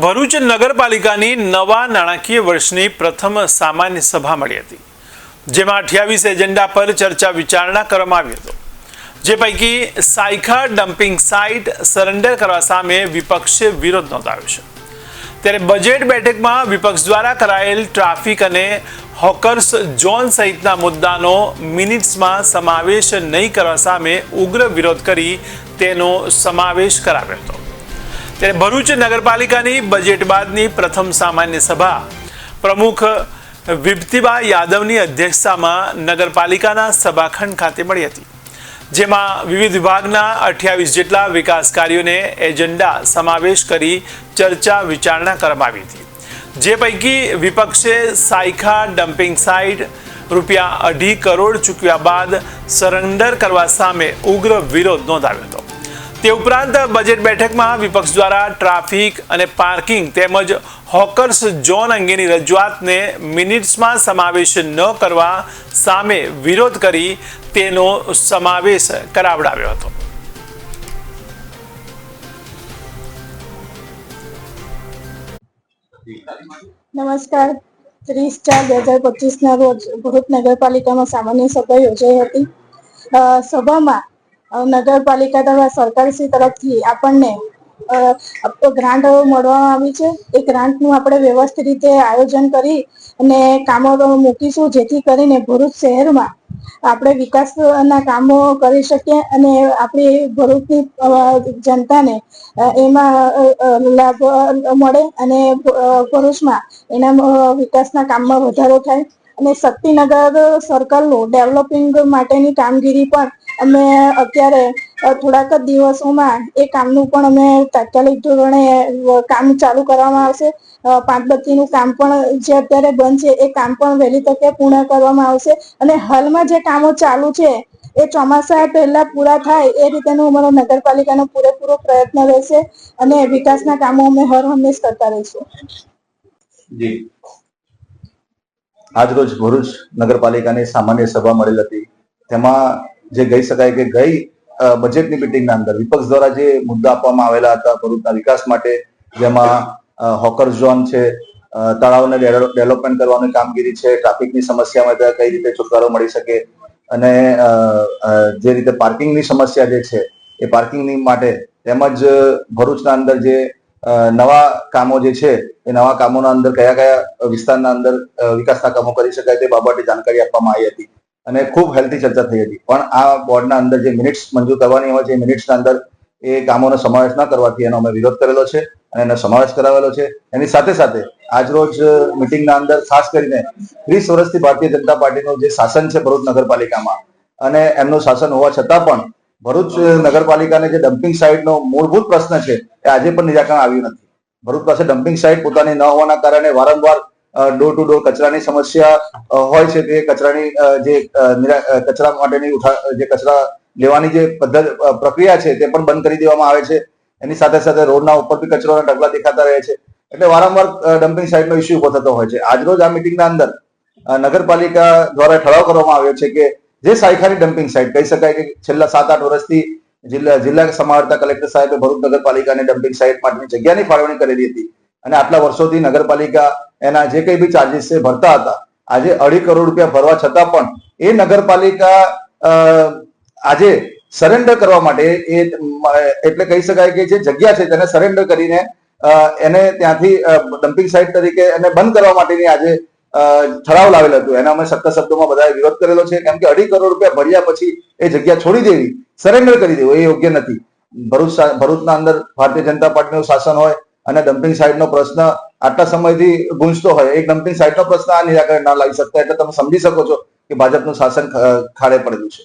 ભરૂચ નગરપાલિકાની નવા નાણાકીય વર્ષની પ્રથમ સામાન્ય સભા મળી હતી, જેમાં અઠ્યાવીસ એજન્ડા પર ચર્ચા વિચારણા કરવામાં આવી હતી. જે પૈકી સાયખા ડમ્પિંગ સાઇટ સરેન્ડર કરવા સામે વિપક્ષે વિરોધ નોંધાવ્યો છે. ત્યારે બજેટ બેઠકમાં વિપક્ષ દ્વારા કરાયેલ ટ્રાફિક અને હોકર્સ ઝોન સહિતના મુદ્દાનો મિનિટ્સમાં સમાવેશ નહીં કરવા સામે ઉગ્ર વિરોધ કરી તેનો સમાવેશ કરાવ્યો હતો. ત્યારે ભરૂચ નગરપાલિકાની બજેટ બાદની પ્રથમ સામાન્ય સભા. પ્રમુખ વિભતીબા યાદવની અધ્યક્ષતામાં નગરપાલિકાના સભાખંડ ખાતે મળી હતી, જેમાં વિવિધ વિભાગના અઠ્યાવીસ જેટલા વિકાસ કાર્યોને એજન્ડા સમાવેશ કરી ચર્ચા વિચારણા કરવામાં આવી હતી. જે પૈકી વિપક્ષે સાયખા ડમ્પિંગ સાઇટ રૂપિયા અઢી કરોડ ચૂકવ્યા બાદ સરેન્ડર કરવા સામે ઉગ્ર વિરોધ નોંધાવ્યો હતો. તે ઉપરાંત બજેટ બેઠકમાં વિપક્ષ દ્વારા ટ્રાફિક અને પાર્કિંગ તેમજ હોકર્સ ઝોન અંગેની રજૂઆતને મિનિટ્સમાં સમાવેશ ન કરવા સામે વિરોધ કરી તેનો સમાવેશ કરાવડાવ્યો હતો. નમસ્કાર. ત્રીસ ચાર બે હજાર પચીસના રોજ ભરૂચ નગરપાલિકામાં સામાન્ય સભા યોજાઈ હતી. સભામાં નગરપાલિકા દ્વારા સરકારશ્રી તરફથી આપણને ગ્રાન્ટ મળવામાં આવી છે. એ ગ્રાન્ટનું આપણે વ્યવસ્થિત રીતે આયોજન કરી અને કામો મૂકીશું, જેથી કરીને ભરૂચ શહેરમાં આપણે વિકાસના કામો કરી શકીએ અને આપણી ભરૂચની જનતાને એમાં લાભ મળે અને ભરૂચમાં એના વિકાસના કામમાં વધારો થાય. અને શક્તિનગર સર્કલનું ડેવલપિંગ માટેની કામગીરી પણ અમે અત્યારે થોડાક જ દિવસોમાં એ કામનું પણ અમે તાત્કાલિક ધોરણે કામ ચાલુ કરવામાં આવશે. પાંચ પાંચબત્તીનું કામ પણ જે અત્યારે બંધ છે, એ કામ પણ વહેલી તકે પૂર્ણ કરવામાં આવશે. અને હાલમાં જે કામો ચાલુ છે, એ ચોમાસા પહેલા પૂરા થાય, એ રીતેનો અમારો નગરપાલિકાનો પૂરેપૂરો પ્રયત્ન રહેશે અને વિકાસના કામો અમે હર હંમેશ કરતા રહીશું. આજરોજ ભરૂચ નગરપાલિકાની સામાન્ય સભા મળેલ હતી. તેમાં જે કહી શકાય કે ગઈ બજેટની મિટિંગના અંદર. વિપક્ષ દ્વારા જે મુદ્દા આપવામાં આવેલા હતા ભરૂચના વિકાસ માટે, જેમાં હોકર ઝોન છે તળાવને ડેવલપમેન્ટ કરવાની કામગીરી છે ટ્રાફિકની સમસ્યામાં કઈ રીતે છુટકારો મળી શકે અને જે રીતે પાર્કિંગની સમસ્યા જે છે, એ પાર્કિંગની માટે તેમજ ભરૂચના અંદર જે નવા કામો જે છે, એ નવા કામોના અંદર કયા કયા વિસ્તારના અંદર વિકાસના કામો કરી શકાય તે બાબતે જાણકારી આપવામાં આવી હતી. અને ખૂબ હેલ્થી ચર્ચા થઈ હતી. પણ આ બોર્ડના અંદર જે મિનિટ્સ મંજૂર કરવાની હોય છે, એ મિનિટ્સના અંદર એ કામોનો સમાવેશ ન કરવાથી એનો અમે વિરોધ કરેલો છે અને એનો સમાવેશ કરાવેલો છે. એની સાથે સાથે આજરોજ મિટિંગના અંદર ખાસ કરીને ત્રીસ વર્ષથી ભારતીય જનતા પાર્ટીનું જે શાસન છે ભરૂચ નગરપાલિકામાં અને એમનું શાસન હોવા છતાં પણ ભરૂચ નગરપાલિકાને જે ડમ્પિંગ સાઇટનો મૂળભૂત પ્રશ્ન છે, એ આજે પણ નિરાકરણ આવ્યું નથી. ભરૂચ પાસે ડમ્પિંગ સાઇટ પોતાની ન હોવાના કારણે વારંવાર ડોર ટુ ડોર કચરાની સમસ્યા હોય છે તે કચરાની જે કચરા માટેની ઉઠા જે કચરા લેવાની જે પદ્ધતિ પ્રક્રિયા છે તે પણ બંધ કરી દેવામાં આવે છે. એની સાથે સાથે રોડના ઉપર બી કચરાના ઢગલા દેખાતા રહે છે. એટલે વારંવાર ડમ્પિંગ સાઇટનો ઇસ્યુ ઊભો થતો હોય છે. આજરોજ આ મિટિંગના અંદર નગરપાલિકા દ્વારા ઠરાવ કરવામાં આવ્યો છે કે જે સાયખાની ડમ્પિંગ સાઇટ કહી શકાય કે છેલ્લા સાત આઠ વર્ષથી જિલ્લા જિલ્લા સમાવર્તા કલેક્ટર સાહેબે ભરૂચ નગરપાલિકાને ડમ્પિંગ સાઇટ માટેની જગ્યાની ફાળવણી કરેલી હતી. અને આટલા વર્ષોથી નગરપાલિકા એના જે કંઈ બી ચાર્જીસ છે ભરતા હતા. આજે અઢી કરોડ રૂપિયા ભરવા છતાં પણ એ નગરપાલિકા આજે સરેન્ડર કરવા માટે એ એટલે કહી શકાય કે જે જગ્યા છે તેને સરેન્ડર કરીને એને ત્યાંથી ડમ્પિંગ સાઇટ તરીકે એને બંધ કરવા માટેની આજે ઠરાવ લાવેલ હતું. એના અમે સખ્ત શબ્દોમાં બધાએ વિરોધ કરેલો છે. કેમ કે અઢી કરોડ રૂપિયા ભર્યા પછી એ જગ્યા છોડી દેવી સરેન્ડર કરી દેવું એ યોગ્ય નથી. ભરૂચ ભરૂચના અંદર ભારતીય જનતા પાર્ટીનું શાસન હોય અને ડમ્પિંગ સાઇટનો પ્રશ્ન આટલા સમયથી ગુંજતો હોય, એક ડમ્પિંગ સાઇટનો પ્રશ્ન આ નિરાકરણ ના લાવી શકતા એટલે તમે સમજી શકો છો કે ભાજપનું શાસન ખાડે પડેલું છે.